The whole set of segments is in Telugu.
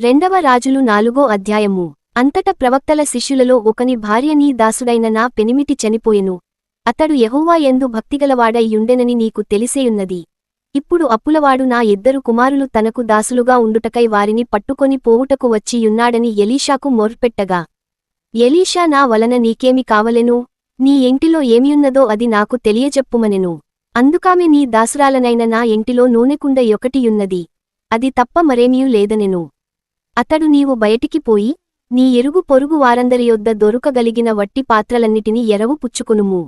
రెండవ రాజులు నాలుగో అధ్యాయము. అంతట ప్రవక్తల శిష్యులలో ఒకని భార్య నీ దాసుడైన నా పెనిమిటి చనిపోయెను. అతడు యహోవా యందు భక్తిగలవాడై యుండెనని నీకు తెలిసేయున్నది. ఇప్పుడు అప్పులవాడు నా ఇద్దరు కుమారులు తనకు దాసులుగా ఉండుటకై వారిని పట్టుకొని పోవుటకు వచ్చి యున్నాడని ఎలీషాకు మొర్పెట్టగా ఎలీషా నా వలన నీకేమి కావలెను? నీ ఇంటిలో ఏమియున్నదో అది నాకు తెలియజెప్పుమనెను. అందుకామె నీ దాసురాలనైన నా ఇంటిలో నూనెకుండ యొకటియున్నది అది తప్ప మరేమీయూ లేదనెను. అతడు నీవు బయటికి పోయి నీ ఎరుగు పొరుగు వారందరి యొద్ద దొరకగలిగిన వట్టి పాత్రలన్నిటినీ ఎరవు పుచ్చుకునుము.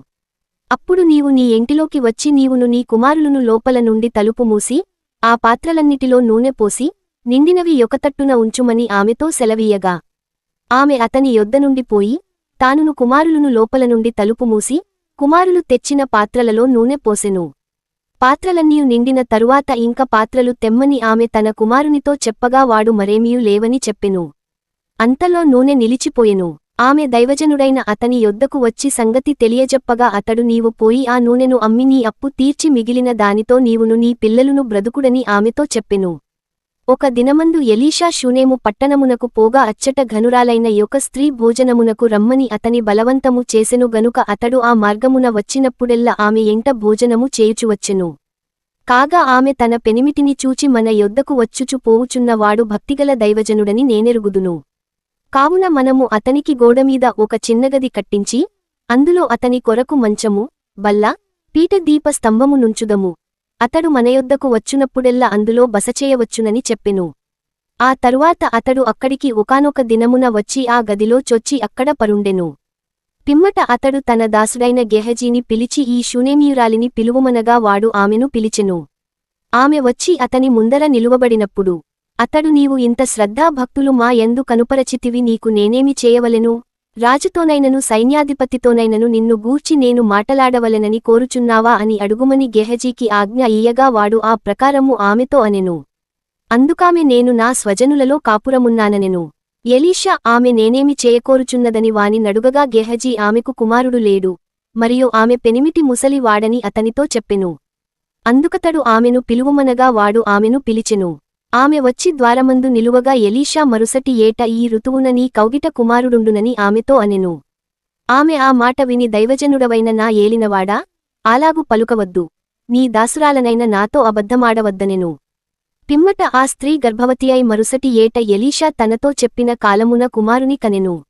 అప్పుడు నీవు నీ ఇంటిలోకి వచ్చి నీవును నీ కుమారులను లోపల నుండి తలుపు మూసి ఆ పాత్రలన్నిటిలో నూనె పోసి నిండినవి యొకతట్టున ఉంచుమని ఆమెతో సెలవీయగా. ఆమె అతని యొద్ద నుండి పోయి తానును కుమారులను లోపల నుండి తలుపు మూసి కుమారులు తెచ్చిన పాత్రలలో నూనె పోసెను. పాత్రలన్నీ నిండిన తరువాత ఇంక పాత్రలు తెమ్మని ఆమె తన కుమారునితో చెప్పగా వాడు మరేమీయూ లేవని చెప్పెను. అంతలో నూనె నిలిచిపోయెను. ఆమె దైవజనుడైన అతని యొద్దకు వచ్చి సంగతి తెలియజెప్పగా అతడు నీవు పోయి ఆ నూనెను అమ్మి నీ అప్పు తీర్చి మిగిలిన దానితో నీవును నీ పిల్లలును బ్రతుకుడని ఆమెతో చెప్పెను. ఒక దినమందు ఎలీషా షూనేము పట్టణమునకు పోగా అచ్చట ఘనురాలైన యొక్క స్త్రీ భోజనమునకు రమ్మని అతని బలవంతము చేసెను గనుక అతడు ఆ మార్గమున వచ్చినప్పుడెల్లా ఆమె ఎంట భోజనము చేయుచువచ్చెను. కాగా ఆమె తన పెనిమిటిని చూచి మన యొద్దకు వచ్చుచు పోవుచున్న వాడు భక్తిగల దైవజనుడని నేనెరుగుదును. కావున మనము అతనికి గోడమీద ఒక చిన్నగది కట్టించి అందులో అతని కొరకు మంచము బల్ల పీఠదీప స్తంభము నుంచుదము. అతడు మనయొద్దకు వచ్చునప్పుడెల్లా అందులో బసచేయవచ్చునని చెప్పెను. ఆ తరువాత అతడు అక్కడికి ఒకానొక దినమున వచ్చి ఆ గదిలో చొచ్చి అక్కడ పరుండెను. పిమ్మట అతడు తన దాసుడైన గెహజీని పిలిచి ఈ శూనేమీయురాలిని పిలువమనగా వాడు ఆమెను పిలిచెను. ఆమె వచ్చి అతని ముందర నిలువబడినప్పుడు అతడు నీవు ఇంత శ్రద్ధాభక్తులు మా ఎందు కనుపరచితివి నీకు నేనేమి చేయవలెను? రాజుతోనైనను సైన్యాధిపతితోనైనను నిన్ను గూర్చి నేను మాటలాడవలెనని కోరుచున్నావా అని అడుగుమని గెహజీకి ఆజ్ఞ ఇయ్యగా వాడు ఆ ప్రకారము ఆమెతో అనెను. అందుకామె నేను నా స్వజనులలో కాపురమున్నాననెను. ఎలీషా ఆమె నేనేమి చేయకోరుచున్నదని వాని నడుగగా గెహజీ ఆమెకు కుమారుడు లేడు. మరియు ఆమె పెనిమిటి ముసలి వాడని అతనితో చెప్పెను. అందుకతడు ఆమెను పిలువమనగా వాడు ఆమెను పిలిచెను. ఆమె వచ్చి ద్వారమందు నిలువగా ఎలీషా మరుసటి ఏట ఈ ఋతువున నీ కౌగిట కుమారుడుండునని ఆమెతో అనెను. ఆమె ఆ మాట విని దైవజనుడవైన నా ఏలినవాడా అలాగు పలుకవద్దు. నీ దాసురాలనైన నాతో అబద్ధమాడవద్దనెను. పిమ్మట ఆ స్త్రీ గర్భవతి అయి మరుసటి ఏట ఎలీషా తనతో చెప్పిన కాలమున కుమారుని కనెను.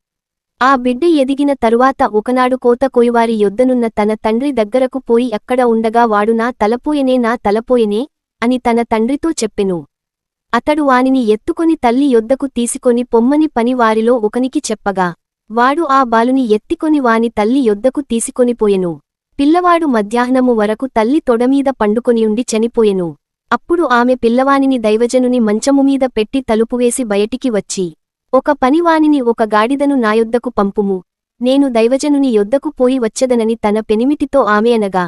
ఆ బిడ్డ ఎదిగిన తరువాత ఒకనాడు కోత కోయివారి యొద్దనున్న తన తండ్రి దగ్గరకు పోయి అక్కడ ఉండగా వాడు నా తలపోయెనే నా తలపోయెనే అని తన తండ్రితో చెప్పెను. అతడు వానిని ఎత్తుకొని తల్లి యొద్దకు తీసుకొని పొమ్మని పని వారిలో ఒకనికి చెప్పగా వాడు ఆ బాలుని ఎత్తికొని వాని తల్లి యొద్దకు తీసుకొనిపోయెను పిల్లవాడు మధ్యాహ్నము వరకు తల్లి తొడమీద పండుకొనియుండి చనిపోయెను. అప్పుడు ఆమె పిల్లవానిని దైవజనుని మంచముమీద పెట్టి తలుపువేసి బయటికి వచ్చి ఒక పనివానిని ఒక గాడిదను నాయొద్దకు పంపుము. నేను దైవజనుని యొద్దకు పోయి వచ్చదనని తన పెనిమిటితో ఆమె అనగా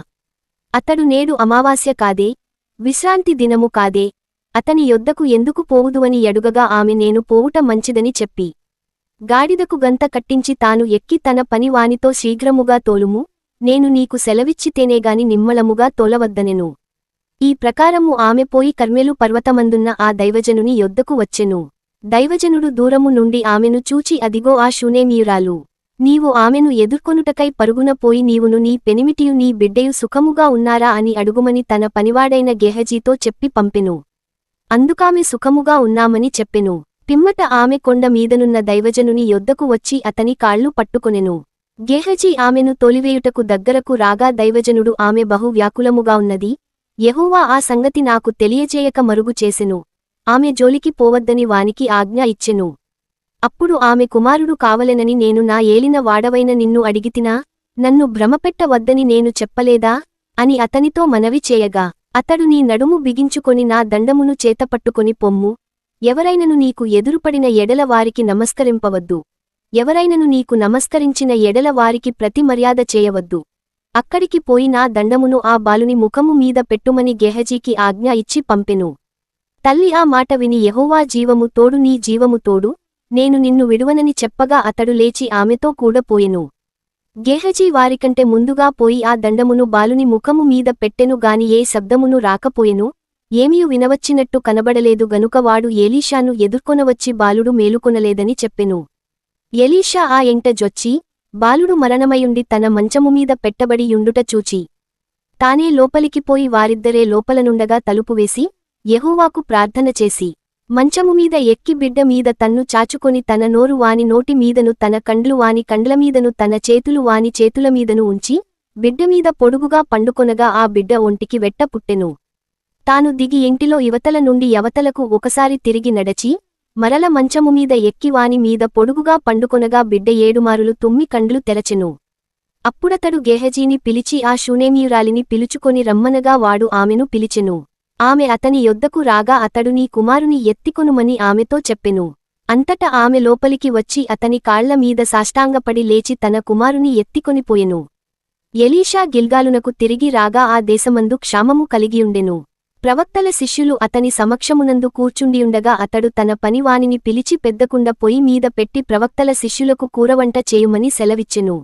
అతడు నేడు అమావాస్య కాదే విశ్రాంతి దినము కాదే అతని యొద్దకు ఎందుకు పోవుదువని ఎడుగగా ఆమె నేను పోవుట మంచిదని చెప్పి. గాడిదకు గంత కట్టించి తాను ఎక్కి తన పనివానితో శీఘ్రముగా తోలుము నేను నీకు సెలవిచ్చితేనేగాని నిమ్మలముగా తోలవద్దనెను. ఈ ప్రకారము ఆమె పోయి కర్మెలు పర్వతమందున్న ఆ దైవజనుని యొద్దకు వచ్చెను. దైవజనుడు దూరము నుండి ఆమెను చూచి అదిగో ఆ శూనేమీయురాలు నీవు ఆమెను ఎదుర్కొనుటకై పరుగున పోయి నీవును నీ పెనిమిటియు నీ బిడ్డయు సుఖముగా ఉన్నారా అని అడుగుమని తన పనివాడైన గెహజీతో చెప్పి పంపెను. అందుకామె సుఖముగా ఉన్నామని చెప్పెను. పిమ్మట ఆమె కొండ మీదనున్న దైవజనుని యొద్దకు వచ్చి అతని కాళ్ళు పట్టుకొనెను. గేహజీ ఆమెను తొలివేయుటకు దగ్గరకు రాగా దైవజనుడు ఆమె బహు వ్యాకులముగా ఉన్నది. యెహోవా ఆ సంగతి నాకు తెలియజేయక మరుగు చేసెను. ఆమె జోలికి పోవద్దని వానికి ఆజ్ఞ ఇచ్చెను. అప్పుడు ఆమె కుమారుడు కావలెనని నేను నా ఏలిన వాడవైన నిన్ను అడిగితినా? నన్ను భ్రమపెట్టవద్దని నేను చెప్పలేదా? అని అతనితో మనవి చేయగా అతడు నీ నడుము బిగించుకొని నా దండమును చేతపట్టుకొని పొమ్ము. ఎవరైనను నీకు ఎదురుపడిన ఎడల వారికి నమస్కరింపవద్దు. ఎవరైనను నీకు నమస్కరించిన ఎడల వారికి ప్రతి మర్యాద చేయవద్దు. అక్కడికి పోయి నా దండమును ఆ బాలుని ముఖము మీద పెట్టుమని గెహజీకి ఆజ్ఞ ఇచ్చి పంపెను. తల్లి ఆ మాట విని యహోవా జీవము తోడు నీ జీవము తోడు. నేను నిన్ను విడువనని చెప్పగా అతడు లేచి ఆమెతో కూడా పోయెను. గేహజీ వారికంటే ముందుగా పోయి ఆ దండమును బాలుని ముఖము మీద పెట్టెను గాని ఏ శబ్దమును రాకపోయెను ఏమీయు వినవచ్చినట్టు కనబడలేదు గనుక వాడు ఏలీషాను ఎదుర్కొనవచ్చి బాలుడు మేలుకొనలేదని చెప్పెను. ఎలీషా ఆ ఎంట జొచ్చి బాలుడు మరణమయుండి తన మంచముమీద పెట్టబడి యుండుట చూచి తానే లోపలికి పోయి వారిద్దరే లోపలనుండగా తలుపువేసి యహూవాకు ప్రార్థన చేసి మంచముమీద ఎక్కి బిడ్డ మీద తన్ను చాచుకొని తన నోరు వాని నోటి మీదను తన కండ్లు వాని కండ్లమీదను తన చేతులు వాని చేతులమీదను ఉంచి బిడ్డమీద పొడుగుగా పండుకొనగా ఆ బిడ్డ ఒంటికి వెట్ట పుట్టెను. తాను దిగి ఇంటిలో యువతల నుండి యవతలకు ఒకసారి తిరిగి నడచి మరల మంచముమీద ఎక్కి వాని మీద పొడుగుగా పండుకొనగా బిడ్డ ఏడుమారులు తుమ్మి కండ్లు తెరచెను. అప్పుడతడు గేహజీని పిలిచి ఆ షూనేమీయురాలిని పిలుచుకొని రమ్మనగా వాడు ఆమెను పిలిచెను. ఆమె అతని యొద్దకు రాగా అతడు నీ కుమారుని ఎత్తికొనుమని ఆమెతో చెప్పెను. అంతట ఆమె లోపలికి వచ్చి అతని కాళ్ళ మీద సాష్టాంగపడి లేచి తన కుమారుని ఎత్తికొనిపోయెను ఎలీషా గిల్గాలునకు తిరిగి రాగా ఆ దేశమందు క్షామము కలిగియుండెను. ప్రవక్తల శిష్యులు అతని సమక్షమునందు కూర్చుండియుండగా అతడు తన పనివానిని పిలిచి పెద్దకుండ పొయ్యి మీద పెట్టి ప్రవక్తల శిష్యులకు కూరవంట చేయుమని సెలవిచ్చెను.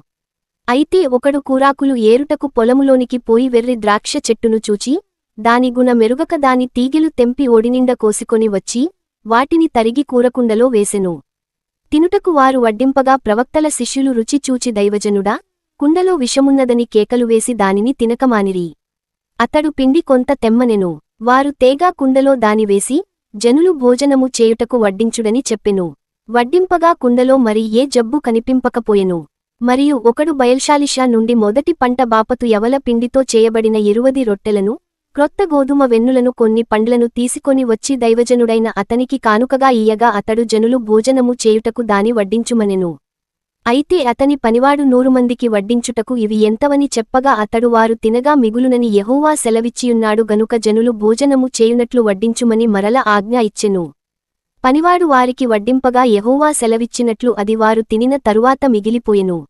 అయితే ఒకడు కూరాకులు ఏరుటకు పొలములోనికి పోయి వెర్రి ద్రాక్ష చెట్టును చూచి దాని గుణ మెరుగక దాని తీగెలు తెంపి ఒడినిండ కోసికొని వచ్చి వాటిని తరిగి కూరకుండలో వేసెను. తినుటకు వారు వడ్డింపగా ప్రవక్తల శిష్యులు రుచి చూచి దైవజనుడా కుండలో విషమున్నదని కేకలు వేసి దానిని తినకమానిరి. అతడు పిండి కొంత తెమ్మనెను. వారు తేగా కుండలో దాని వేసి జనులు భోజనము చేయుటకు వడ్డించుడని చెప్పెను. వడ్డింపగా కుండలో మరి ఏ జబ్బు కనిపింపకపోయెను. మరియు ఒకడు బయల్షాలిషా నుండి మొదటి పంట బాపతు యవల పిండితో చేయబడిన ఇరువది రొట్టెలను క్రొత్త గోధుమ వెన్నులను కొన్ని పండ్లను తీసుకొని వచ్చి దైవజనుడైన అతనికి కానుకగా ఇయ్యగా అతడు జనులు భోజనము చేయుటకు దాని వడ్డించుమనెను. అయితే అతని పనివాడు నూరుమందికి వడ్డించుటకు ఇవి ఎంతవని చెప్పగా అతడు వారు తినగా మిగులునని యహోవా సెలవిచ్చియున్నాడు గనుక జనులు భోజనము చేయునట్లు వడ్డించుమని మరల ఆజ్ఞ ఇచ్చెను. పనివాడు వారికి వడ్డింపగా యహోవా సెలవిచ్చినట్లు అది వారు తినిన తరువాత మిగిలిపోయెను.